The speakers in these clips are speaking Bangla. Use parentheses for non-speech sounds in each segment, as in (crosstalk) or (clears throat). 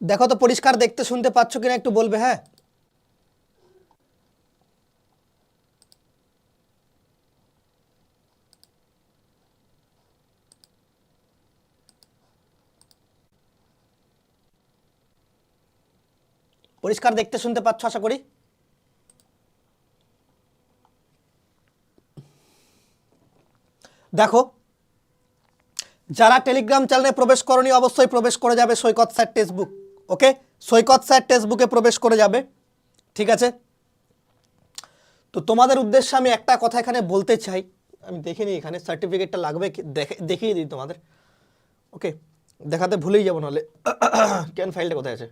দেখো তো পরিষ্কার দেখতে শুনতে পাচ্ছ কিনা একটু বলবে হ্যাঁ? পরিষ্কার দেখতে শুনতে পাচ্ছ আশা করি? দেখো, যারা টেলিগ্রাম চ্যানেলে প্রবেশ করনি অবশ্যই প্রবেশ করে যাবে Saikat sir textbook. Okay? Saikat sir টেক্সটবুকে প্রবেশ করে যাবে। ঠিক আছে? তো তোমাদের উদ্দেশ্যে আমি একটা কথা এখানে বলতে চাই। আমি দেখিনি এখানে সার্টিফিকেটটা লাগবে দেখে, দেখিয়ে দিই তোমাদের। ওকে? দেখাতে ভুলেই যাব নাহলে। (coughs) কেন ফাইলটা কোথায় আছে?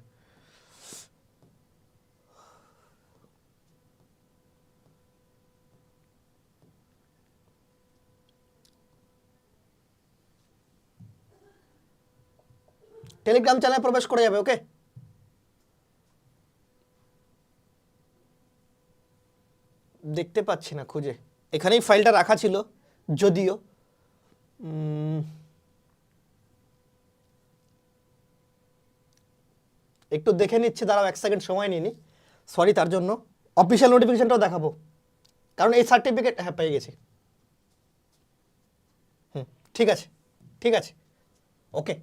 টেলিগ্রাম চ্যানেলে প্রবেশ করে যাবে, ওকে? দেখতে পাচ্ছি না, খুঁজে। এখানেই ফাইলটা রাখা ছিল, যদিও একটু দেখে নিচ্ছি, দাঁড়াও, এক সেকেন্ড সময় নিনি সরি তার জন্য। অফিসিয়াল নোটিফিকেশনটাও দেখাবো। কারণ এই সার্টিফিকেট হ্যাঁ পেয়ে গেছি। হুম, ঠিক আছে ঠিক আছে। ওকে।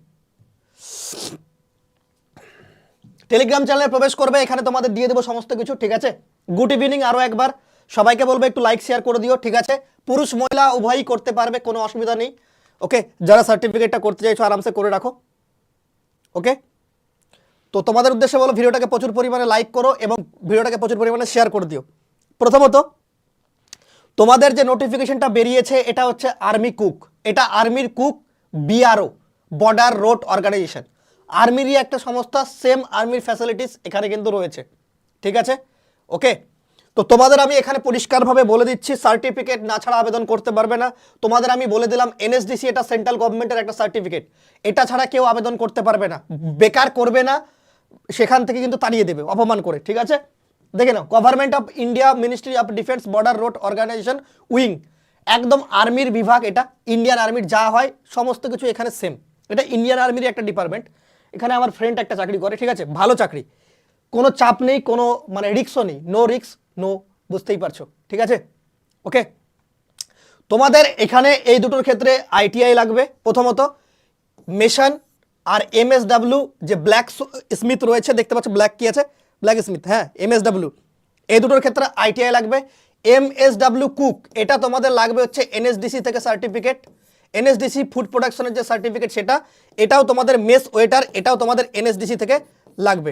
টেলিগ্রাম চ্যানেলে প্রবেশ করবে, এখানে তোমাদের দিয়ে দেবো সমস্ত কিছু, ঠিক আছে? গুড ইভিনিং আরও একবার। সবাইকে বলব, একটু লাইক শেয়ার করে দিও, ঠিক আছে? পুরুষ, মহিলা, উভয়ই করতে পারবে, কোনো অসুবিধা নেই। ওকে যারা সার্টিফিকেটটা করতে চাইছো, আরামসে করে রাখো। ওকে তো তোমাদের উদ্দেশ্যে বলো, ভিডিওটাকে প্রচুর পরিমাণে লাইক করো এবং ভিডিওটাকে প্রচুর পরিমাণে শেয়ার করে দিও। প্রথমত, তোমাদের যে নোটিফিকেশনটা বেরিয়েছে, এটা হচ্ছে আর্মি কুক এটা আর্মির cook BRO border road organisation আর্মিরই একটা সংস্থা সেম আর্মির ফ্যাসিলিটিস এখানে কিন্তু রয়েছে। ঠিক আছে? ওকে তো তোমাদের আমি এখানে পরিষ্কারভাবে বলে দিচ্ছি সার্টিফিকেট না ছাড়া আবেদন করতে পারবে না। তোমাদের আমি বলে দিলাম এনএসডিসি এটা সেন্ট্রাল গভর্নমেন্টের একটা সার্টিফিকেট এটা ছাড়া কেউ আবেদন করতে পারবে না। বেকার করবে না, সেখান থেকে কিন্তু তাড়িয়ে দেবে, অপমান করে। ঠিক আছে? দেখে নাও government of India ministry of defence border road organisation wing. একদম আর্মির বিভাগ এটা ইন্ডিয়ান আর্মির যা হয়, সমস্ত কিছু এখানে সেম এটা ইন্ডিয়ান আর্মির একটা ডিপার্টমেন্ট এখানে আমার ফ্রেন্ড একটা চাকরি করে, ঠিক আছে? ভালো চাকরি। কোনো চাপ নেই, কোনো মানে রিক্সও নেই। নো রিক্স নো বুঝতেই পারছ। ঠিক আছে? ওকে তোমাদের এখানে এই দুটোর ক্ষেত্রে আইটিআই লাগবে, প্রথমত। মেশন আর এমএসডাব্লিউ যে ব্ল্যাক স্মিথ রয়েছে, দেখতে পাচ্ছ ব্ল্যাক কি আছে? ব্ল্যাক স্মিথ হ্যাঁ এমএসডাব্লিউ এই দুটোর ক্ষেত্রে আইটিআই লাগবে। এমএসডাব্লিউ কুক এটা তোমাদের লাগবে হচ্ছে এনএসডিসি থেকে সার্টিফিকেট এনএসডিসি ফুড প্রোডাকশনের যে সার্টিফিকেট সেটা, এটাও তোমাদের মেস ওয়েটার, এটাও তোমাদের এনএসডিসি থেকে লাগবে।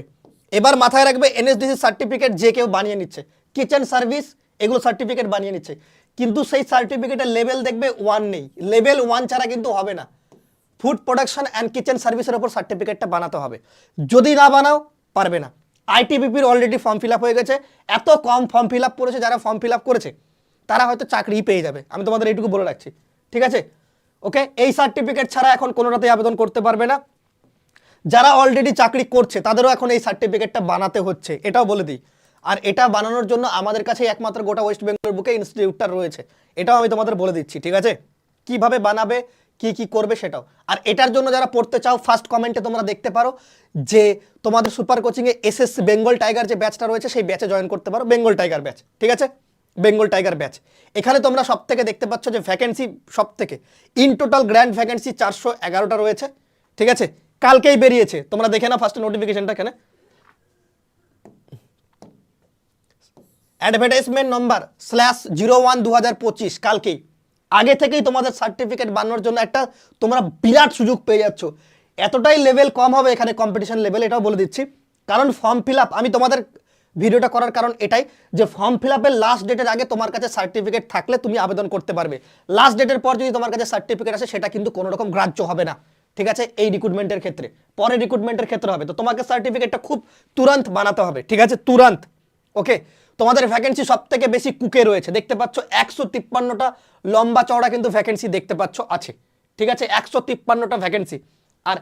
এবার মাথায় রাখবে এনএসডিসি সার্টিফিকেট যে কেউ বানিয়ে নিচ্ছে। কিচেন সার্ভিস, এগুলো সার্টিফিকেট বানিয়ে নিচ্ছে। কিন্তু সেই সার্টিফিকেটের লেভেল দেখবে ওয়ান নেই। লেভেল ওয়ান ছাড়া কিন্তু হবে না। ফুড প্রোডাকশন অ্যান্ড কিচেন সার্ভিসের ওপর সার্টিফিকেটটা বানাতে হবে। যদি না বানাও, পারবে না। আইটিবিপির অলরেডি ফর্ম ফিল হয়ে গেছে। এত কম ফর্ম ফিল করেছে, যারা ফর্ম ফিল করেছে, তারা হয়তো চাকরি পেয়ে যাবে। আমি তোমাদের এইটুকু বলে রাখছি। ঠিক আছে? ওকে? এই সার্টিফিকেট ছাড়া এখন কোনোটাতেই আবেদন করতে পারবে না। যারা অলরেডি চাকরি করছে, তাদেরও এখন এই সার্টিফিকেটটা বানাতে হচ্ছে। এটাও বলে দিই। আর এটা বানানোর জন্য আমাদের কাছে একমাত্র গোটা ওয়েস্ট বেঙ্গলের বুকে ইনস্টিটিউটটা রয়েছে। এটাও আমি তোমাদের বলে দিচ্ছি, ঠিক আছে? কীভাবে বানাবে, কি কি করবে সেটাও। আর এটার জন্য যারা পড়তে চাও ফার্স্ট কমেন্টে তোমরা দেখতে পারো যে তোমাদের সুপার কোচিংয়ে এস এস বেঙ্গল টাইগার যে ব্যাচটা রয়েছে, সেই ব্যাচে জয়েন করতে পারো বেঙ্গল টাইগার ব্যাচ ঠিক আছে? Bengal tiger batch. এখানে তোমরা সব থেকে দেখতে পাচ্ছ যে ভ্যাকেন্সি সব থেকে ইন টোটাল গ্র্যান্ড ভ্যাকেন্সি চারশো এগারোটা রয়েছে, ঠিক আছে? কালকেই বেরিয়েছে। তোমরা দেখে না ফার্স্ট নোটিফিকেশনটা এখানে। Advertisement number slash zero one দু হাজার পঁচিশ, কালকেই। আগে থেকেই তোমাদের সার্টিফিকেট বানানোর জন্য একটা তোমরা বিরাট সুযোগ পেয়ে যাচ্ছ। এতটাই লেভেল কম হবে এখানে কম্পিটিশন লেভেল এটাও বলে দিচ্ছি। কারণ ফর্ম ফিল আপ আমি তোমাদের ভিডিওটা করার কারণ এটাই যে ফর্ম ফিল আপের লাস্ট ডেটের আগে তোমার কাছে সার্টিফিকেট থাকলে তুমি আবেদন করতে পারবে। লাস্ট ডেটের পর যদি তোমার কাছে সার্টিফিকেট আসে, সেটা কিন্তু কোনো রকম গ্রাহ্য হবে না। ঠিক আছে? এই রিক্রুটমেন্টের ক্ষেত্রে। পরে রিক্রুটমেন্টের ক্ষেত্রে হবে। তো তোমাকে সার্টিফিকেটটা খুব তুরন্ত বানাতে হবে। ঠিক আছে? তুরন্ত। ওকে তোমাদের ভ্যাকেন্সি সব থেকে বেশি কুকে রয়েছে। দেখতে পাচ্ছ, একশো তিপ্পান্নটা লম্বা চওড়া কিন্তু ভ্যাকেন্সি দেখতে পাচ্ছ, আছে। ঠিক আছে? একশো তিপ্পান্নটা ভ্যাকেন্সি আর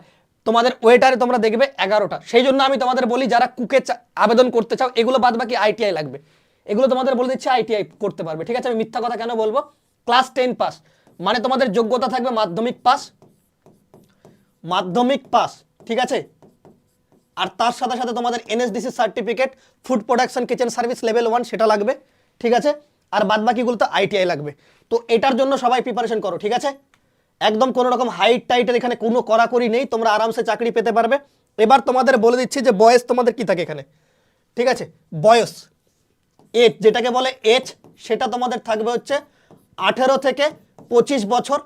তোমাদের ওয়েটারে তোমরা দেখবে এগারোটা। সেই জন্য আমি তোমাদের বলি, যারা কুকে আবেদন করতে চাও, এগুলো বাদ বাকি আইটিআই লাগবে। এগুলো তোমাদের বলে দিচ্ছি আইটিআই করতে পারবে। ঠিক আছে, আমি মিথ্যা কথা কেন বলব? Class ten pass. মানে তোমাদের যোগ্যতা থাকবে মাধ্যমিক পাস। মাধ্যমিক পাস। ঠিক আছে? আর তার সাথে সাথে তোমাদের NSDC certificate, food production, kitchen service, level one, সেটা লাগবে। ঠিক আছে? আর বাদ বাকিগুলো তো আইটিআই লাগবে। তো এটার জন্য সবাই প্রিপারেশন করো, ঠিক আছে? একদম কোনো রকম হাইট টাইটের এখানে কোনো কড়াকড়ি নেই, তোমরা আরামসে চাকরি পেতে পারবে। এবার তোমাদের বলে দিচ্ছি যে বয়স তোমাদের কি থাকে এখানে। ঠিক আছে? বয়স এজ যেটাকে বলে এজ সেটা তোমাদের থাকবে হচ্ছে আঠেরো থেকে পঁচিশ বছর।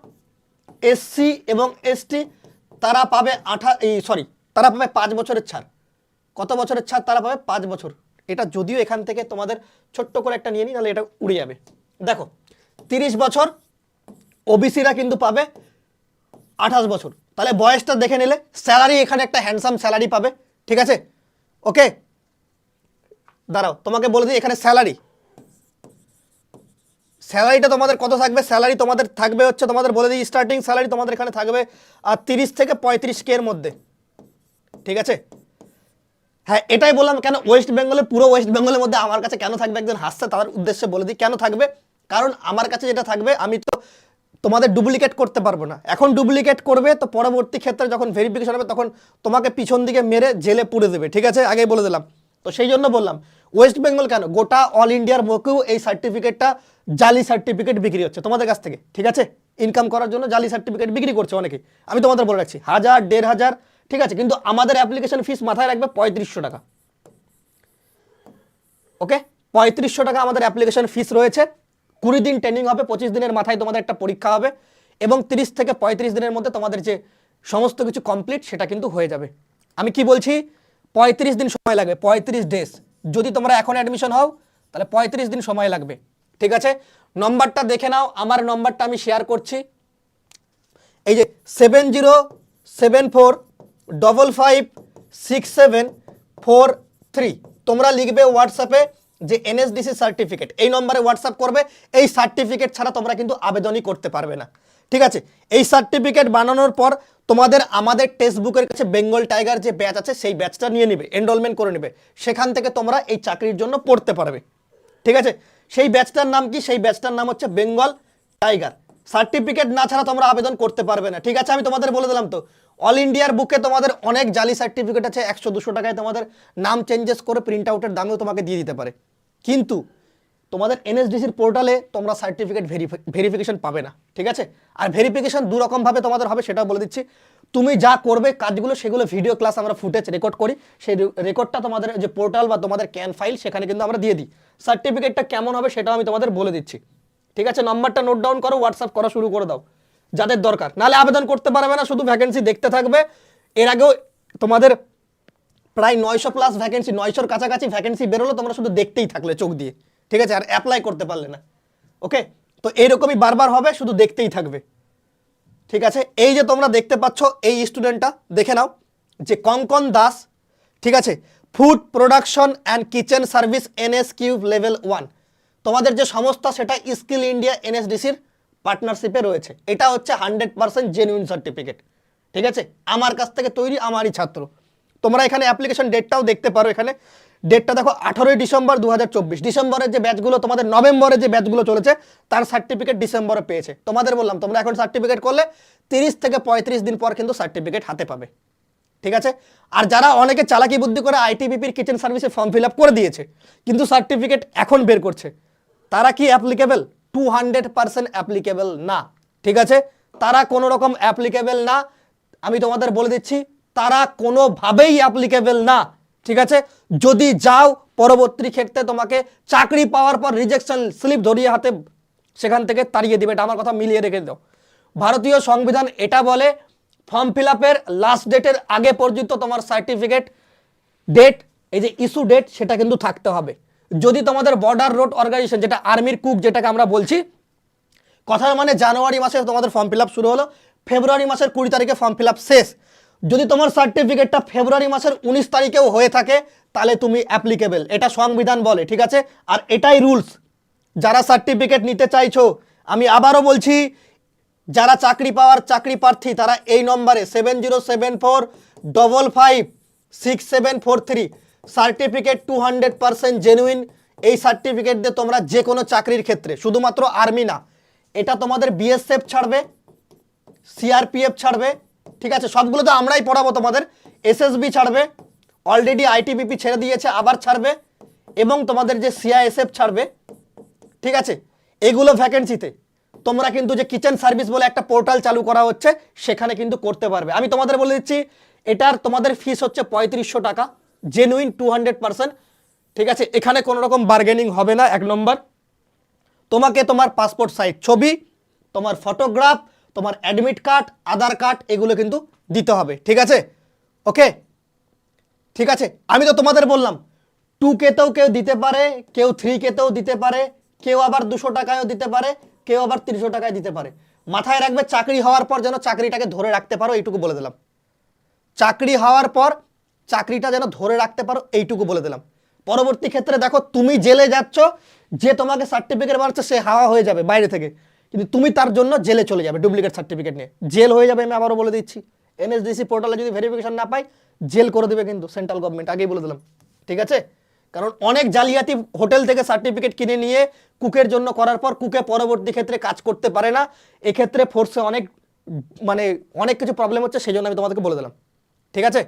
এসসি এবং এসটি তারা পাবে আঠা, এই সরি তারা পাবে পাঁচ বছরের ছাড়। কত বছরের ছাড়? তারা পাবে পাঁচ বছর। এটা যদিও এখান থেকে তোমাদের ছোট্ট করে একটা নিয়ে নিই, নাহলে এটা উড়ে যাবে। দেখো, তিরিশ বছর ওবিসিরা কিন্তু পাবে আঠাশ বছর। তাহলে বয়সটা দেখে নিলে স্যালারি এখানে একটা হ্যান্ডসাম স্যালারি পাবে, ঠিক আছে? ওকে? দাঁড়াও, তোমাকে বলে দিই এখানে স্যালারি। স্যালারিটা তোমাদের কত থাকবে? স্যালারি তোমাদের থাকবে হচ্ছে, তোমাদের বলে দিই স্টার্টিং স্যালারি তোমাদের এখানে থাকবে আর তিরিশ থেকে পঁয়ত্রিশ কে এর মধ্যে। ঠিক আছে? হ্যাঁ এটাই বললাম, কেন ওয়েস্ট বেঙ্গলে পুরো ওয়েস্ট বেঙ্গলের মধ্যে আমার কাছে কেন থাকবে? একজন হাসছে তাদের উদ্দেশ্যে বলে দিই কেন থাকবে? কারণ আমার কাছে যেটা থাকবে, আমি তো তোমাদের ডুপ্লিকেট করতে পারব না। এখন ডুপ্লিকেট করবে, তো পরবর্তী ক্ষেত্রে যখন ভেরিফিকেশন হবে, তখন তোমাকে পিছন দিকে মেরে জেলে পুড়ে দেবে, ঠিক আছে? আগেই বলে দিলাম। তো সেই জন্য বললাম ওয়েস্ট বেঙ্গল কেন? গোটা অল ইন্ডিয়ার বুকেও এই সার্টিফিকেটটা জালি সার্টিফিকেট বিক্রি হচ্ছে তোমাদের কাছ থেকে, ঠিক আছে? ইনকাম করার জন্য জালি সার্টিফিকেট বিক্রি করছে অনেকে। আমি তোমাদের বলে রাখছি, হাজার, দেড় হাজার, ঠিক আছে? কিন্তু আমাদের অ্যাপ্লিকেশন ফিস মাথায় রাখবে পঁয়ত্রিশশো টাকা। ওকে পঁয়ত্রিশশো টাকা আমাদের অ্যাপ্লিকেশন ফিস রয়েছে। কুড়ি দিন ট্রেনিং হবে, পঁচিশ দিনের মাথায় তোমাদের একটা পরীক্ষা হবে এবং তিরিশ থেকে পঁয়ত্রিশ দিনের মধ্যে তোমাদের যে সমস্ত কিছু কমপ্লিট সেটা কিন্তু হয়ে যাবে। আমি কি বলছি? পঁয়ত্রিশ দিন সময় লাগবে, পঁয়ত্রিশ ডেজ যদি তোমরা এখন অ্যাডমিশন হও, তাহলে পঁয়ত্রিশ দিন সময় লাগবে। ঠিক আছে? নম্বরটা দেখে নাও, আমার নম্বরটা আমি শেয়ার করছি। এই যে seven zero seven four double five six seven four three তোমরা লিখবে হোয়াটসঅ্যাপে যে এনএসডিসি সার্টিফিকেট এই নম্বরে হোয়াটসঅ্যাপ করবে, এই সার্টিফিকেট ছাড়া তোমরা কিন্তু আবেদনই করতে পারবে না। ঠিক আছে? এই সার্টিফিকেট বানানোর পর তোমাদের আমাদের টেক্সট বুকের কাছে বেঙ্গল টাইগার যে ব্যাচ আছে, সেই ব্যাচটা নিয়ে নেবে এনরোলমেন্ট করে নেবে। সেখান থেকে তোমরা এই চাকরির জন্য পড়তে পারবে। ঠিক আছে? সেই ব্যাচটার নাম কি? সেই ব্যাচটার নাম হচ্ছে বেঙ্গল টাইগার সার্টিফিকেট না ছাড়া তোমরা আবেদন করতে পারবে না। ঠিক আছে? আমি তোমাদের বলে দিলাম তো। অল ইন্ডিয়ার বুকে তোমাদের অনেক জালি সার্টিফিকেট আছে, একশো দুশো টাকায় তোমাদের নাম চেঞ্জেস করে প্রিন্ট আউটের দামেও তোমাকে দিয়ে দিতে পারে। কিন্তু তোমাদের এনএসডিসির পোর্টালে তোমরা সার্টিফিকেট ভেরিফিকেশন পাবে না, ঠিক আছে? আর ভেরিফিকেশন দু রকমভাবে তোমাদের হবে, সেটাও বলে দিচ্ছি। তুমি যা করবে, কাজগুলো, সেগুলো ভিডিও ক্লাস আমরা ফুটেজ রেকর্ড করি। সেই রেকর্ডটা তোমাদের যে পোর্টাল বা তোমাদের ক্যান ফাইল সেখানে কিন্তু আমরা দিয়ে দিই। সার্টিফিকেটটা কেমন হবে, সেটাও আমি তোমাদের বলে দিচ্ছি। ঠিক আছে? নাম্বারটা নোট ডাউন করো হোয়াটসঅ্যাপ করা শুরু করে দাও। যাদের দরকার। নাহলে আবেদন করতে পারবে না, শুধু ভ্যাকেন্সি দেখতে থাকবে। এর আগেও তোমাদের প্রায় নয়শো প্লাস ভ্যাকেন্সি নয়শোর কাছাকাছি ভ্যাকেন্সি বেরোলো, তোমরা শুধু দেখতেই থাকলে চোখ দিয়ে। ঠিক আছে? আর অ্যাপ্লাই করতে পারলে না। ওকে তো এইরকমই বারবার হবে, শুধু দেখতেই থাকবে। ঠিক আছে? এই যে তোমরা দেখতে পাচ্ছ, এই স্টুডেন্টটা দেখে নাও যে কঙ্কন দাস, ঠিক আছে? Food production and kitchen service NS cube level one তোমাদের যে সংস্থা সেটা স্কিল ইন্ডিয়া এনএসডিসির পার্টনারশিপে রয়েছে। এটা হচ্ছে হান্ড্রেড পার্সেন্ট জেনুইন সার্টিফিকেট ঠিক আছে? আমার কাছ থেকে তৈরি আমারই ছাত্র। তোমরা এখানে অ্যাপ্লিকেশন ডেটটাও দেখতে পারো এখানে। ডেটটা দেখো, আঠারোই ডিসেম্বর দু হাজার চব্বিশ। ডিসেম্বরের যে ব্যাচগুলো তোমাদের নভেম্বরে যে ব্যাচগুলো চলেছে, তার সার্টিফিকেট ডিসেম্বরে পেয়েছে। তোমাদের বললাম, তোমরা এখন সার্টিফিকেট করলে তিরিশ থেকে পঁয়ত্রিশ দিন পর কিন্তু সার্টিফিকেট হাতে পাবে। ঠিক আছে? আর যারা অনেকে চালাকি বুদ্ধি করে আইটিবিপির কিচেন সার্ভিসে ফর্ম ফিল করে দিয়েছে, কিন্তু সার্টিফিকেট এখন বের করছে, তারা কি applicable two hundred percent applicable না। ঠিক আছে? তারা কোনো রকম অ্যাপ্লিকেবল না। আমি তোমাদের বলে দিচ্ছি, তারা কোনোভাবেই অ্যাপ্লিকেবল না। ঠিক আছে? যদি যাও পরবর্তী ক্ষেত্রে তোমাকে চাকরি পাওয়ার পর রিজেকশন স্লিপ ধরিয়ে হাতে সেখান থেকে তাড়িয়ে দিবে। এটা আমার কথা মিলিয়ে রেখে দাও। ভারতীয় সংবিধান এটা বলে ফর্ম ফিল আপের লাস্ট ডেটের আগে পর্যন্ত তোমার সার্টিফিকেট ডেট এই যে ইস্যু ডেট সেটা কিন্তু থাকতে হবে। যদি তোমাদের বর্ডার রোড অর্গানাইজেশন যেটা আর্মির কুক যেটাকে আমরা বলছি, কথার মানে জানুয়ারি মাসে তোমাদের ফর্ম ফিল শুরু হলো, ফেব্রুয়ারি মাসের কুড়ি তারিখে ফর্ম ফিল শেষ। যদি তোমার সার্টিফিকেটটা ফেব্রুয়ারি মাসের উনিশ তারিখেও হয়ে থাকে, তাহলে তুমি অ্যাপ্লিকেবল এটা সংবিধান বলে, ঠিক আছে? আর এটাই রুলস যারা সার্টিফিকেট নিতে চাইছো, আমি আবারও বলছি, যারা চাকরি পাওয়ার চাকরি প্রার্থী, তারা এই নম্বরে seven zero seven four double five six seven four three certificate two hundred percent genuine এই সার্টিফিকেট দিয়ে তোমরা যে কোনো চাকরির ক্ষেত্রে, শুধুমাত্র আর্মি না, এটা তোমাদের বিএসএফ ছাড়বে সিআরপিএফ ছাড়বে, ঠিক আছে? সবগুলো তো আমরাই পড়াবো তোমাদের এসএসবি ছাড়বে অলরেডি আইটিবিপি ছেড়ে দিয়েছে, আবার ছাড়বে, এবং তোমাদের যে সিআইএসএফ ছাড়বে, ঠিক আছে? এগুলো ভ্যাকেন্সিতে তোমরা কিন্তু যে কিচেন সার্ভিস বলে একটা পোর্টাল চালু করা হচ্ছে, সেখানে কিন্তু করতে পারবে। আমি তোমাদের বলে দিচ্ছি, এটার তোমাদের ফিস হচ্ছে পঁয়ত্রিশশো টাকা। জেনুইন টু হান্ড্রেড পার্সেন্ট ঠিক আছে, এখানে কোনো রকম বার্গেনিং হবে না, এক নম্বর। তোমাকে তোমার পাসপোর্ট সাইজ ছবি, তোমার ফটোগ্রাফ তোমার অ্যাডমিট কার্ড আধার কার্ড এগুলো কিন্তু দিতে হবে। ঠিক আছে? ওকে ঠিক আছে? আমি তো তোমাদের বললাম টু কেতেও কেউ দিতে পারে, কেউ থ্রি কেতেও দিতে পারে, কেউ আবার দুশো টাকায়ও দিতে পারে, কেউ আবার তিনশো টাকায় দিতে পারে। মাথায় রাখবে, চাকরি হওয়ার পর যেন চাকরিটাকে ধরে রাখতে পারো, এইটুকু বলে দিলাম। চাকরি হওয়ার পর চাকরিটা যেন ধরে রাখতে পারো, এইটুকু বলে দিলাম। পরবর্তী ক্ষেত্রে দেখো, তুমি জেলে যাচ্ছ, যে তোমাকে সার্টিফিকেট বানাচ্ছে, সে হাওয়া হয়ে যাবে বাইরে থেকে। কিন্তু তুমি তার জন্য জেলে চলে যাবে ডুপ্লিকেট সার্টিফিকেট নিয়ে। জেল হয়ে যাবে, আমি আবারও বলে দিচ্ছি। এনএসডিসি পোর্টালে যদি ভেরিফিকেশন না পাই, জেল করে দেবে কিন্তু সেন্ট্রাল গভর্নমেন্ট আগেই বলে দিলাম। ঠিক আছে? কারণ অনেক জালিয়াতি হোটেল থেকে সার্টিফিকেট কিনে নিয়ে কুকের জন্য করার পর কুকে পরবর্তী ক্ষেত্রে কাজ করতে পারে না। এক্ষেত্রে ফোর্সে অনেক মানে অনেক কিছু প্রবলেম হচ্ছে সেই জন্য আমি তোমাদেরকে বলে দিলাম। ঠিক আছে?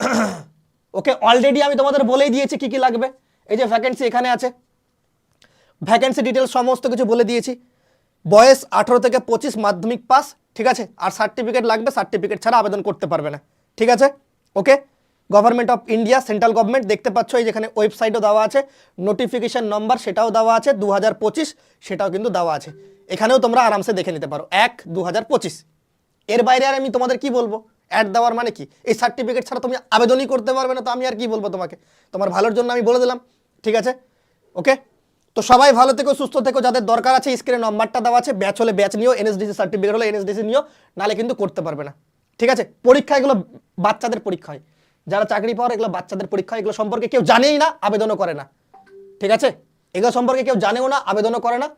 (clears throat) ওকে অলরেডি আমি তোমাদের বলেই দিয়েছি কি কি লাগবে। এই যে ভ্যাকেন্সি এখানে আছে। ভ্যাকেন্সি ডিটেলস সমস্ত কিছু বলে দিয়েছি। বয়স আঠেরো থেকে পঁচিশ, মাধ্যমিক পাস, ঠিক আছে? আর সার্টিফিকেট লাগবে সার্টিফিকেট ছাড়া আবেদন করতে পারবে না। ঠিক আছে? Okay government of India central government দেখতে পাচ্ছ এই যেখানে ওয়েবসাইটও দেওয়া আছে। নোটিফিকেশান নম্বর সেটাও দেওয়া আছে দু হাজার পঁচিশ, সেটাও কিন্তু দেওয়া আছে। এখানেও তোমরা আরামসে দেখে নিতে পারো। এক দু এর বাইরে আর আমি তোমাদের কি বলব? অ্যাড দেওয়ার মানে কি? এই সার্টিফিকেট ছাড়া তুমি আবেদনই করতে পারবে না, তো আমি আর কি বলব তোমাকে? তোমার ভালোর জন্য আমি বলে দিলাম, ঠিক আছে? ওকে তো সবাই ভালো থেকো, সুস্থ থেকো, যাদের দরকার আছে স্ক্রিনে নম্বরটা দেওয়া আছে ব্যাচ হলে ব্যাচ নিও এনএসডিসি সার্টিফিকেট হলে এনএসডিসি নিও, নালে কিন্তু করতে পারবে না। ঠিক আছে? পরীক্ষা এগুলো বাচ্চাদের পরীক্ষা হয়। যারা চাকরি পাওয়ার, এগুলো বাচ্চাদের পরীক্ষা এগুলো সম্পর্কে কেউ জানেই না, আবেদনও করে না। ঠিক আছে? এগুলো সম্পর্কে কেউ জানেও না, আবেদনও করে না।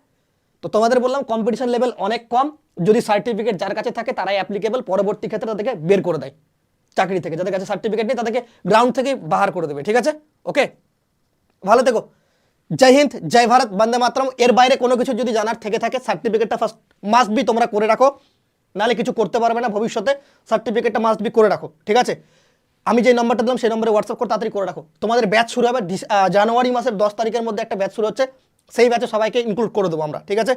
তো তোমাদের বললাম কম্পিটিশন লেভেল অনেক কম। যদি সার্টিফিকেট যার কাছে থাকে, তারাই অ্যাপ্লিকেবল পরবর্তী ক্ষেত্রে তাদেরকে বের করে দেয় চাকরি থেকে। যাদের কাছে সার্টিফিকেট নেই, তাদেরকে গ্রাউন্ড থেকে বাহার করে দেবে, ঠিক আছে? ওকে ভালো থেকো। জয় হিন্দ, জয় ভারত, বন্দে মাতরম। এর বাইরে কোনো কিছু যদি জানার থেকে থাকে সার্টিফিকেটটা ফার্স্ট মাস্ট বি তোমরা করে রাখো। নাহলে কিছু করতে পারবে না ভবিষ্যতে সার্টিফিকেটটা মাস্ট বি করে রাখো, ঠিক আছে? আমি যে নম্বরটা দিলাম, সেই নম্বরে হোয়াটসঅ্যাপ করে তাড়াতাড়ি করে রাখো। তোমাদের ব্যাচ শুরু হবে জানুয়ারি মাসের দশ তারিখের মধ্যে একটা ব্যাচ শুরু হচ্ছে। সেই ব্যাচে সবাইকে ইনক্লুড করে দেবো আমরা, ঠিক আছে?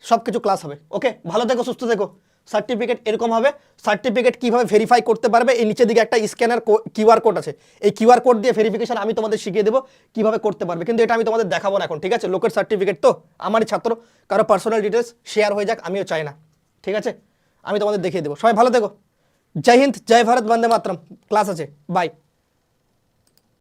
সব কিছু ক্লাস হবে। ওকে ভালো থেকো, সুস্থ থেকো। সার্টিফিকেট এরকম হবে। সার্টিফিকেট কীভাবে ভেরিফাই করতে পারবে? এই নিচের দিকে একটা স্ক্যানার কিউআর কোড আছে। এই কিউআর কোড দিয়ে ভেরিফিকেশন আমি তোমাদের শিখিয়ে দেবো কীভাবে করতে পারবে। কিন্তু এটা আমি তোমাদের দেখাবো না এখন, ঠিক আছে? লোকের সার্টিফিকেট তো, আমারই ছাত্র। কারও পার্সোনাল ডিটেলস শেয়ার হয়ে যাক, আমিও চাই না। ঠিক আছে? আমি তোমাদের দেখিয়ে দেবো। সবাই ভালো থেকো। জয় হিন্দ, জয় ভারত, বন্দে মাতরম। ক্লাস আছে। বাই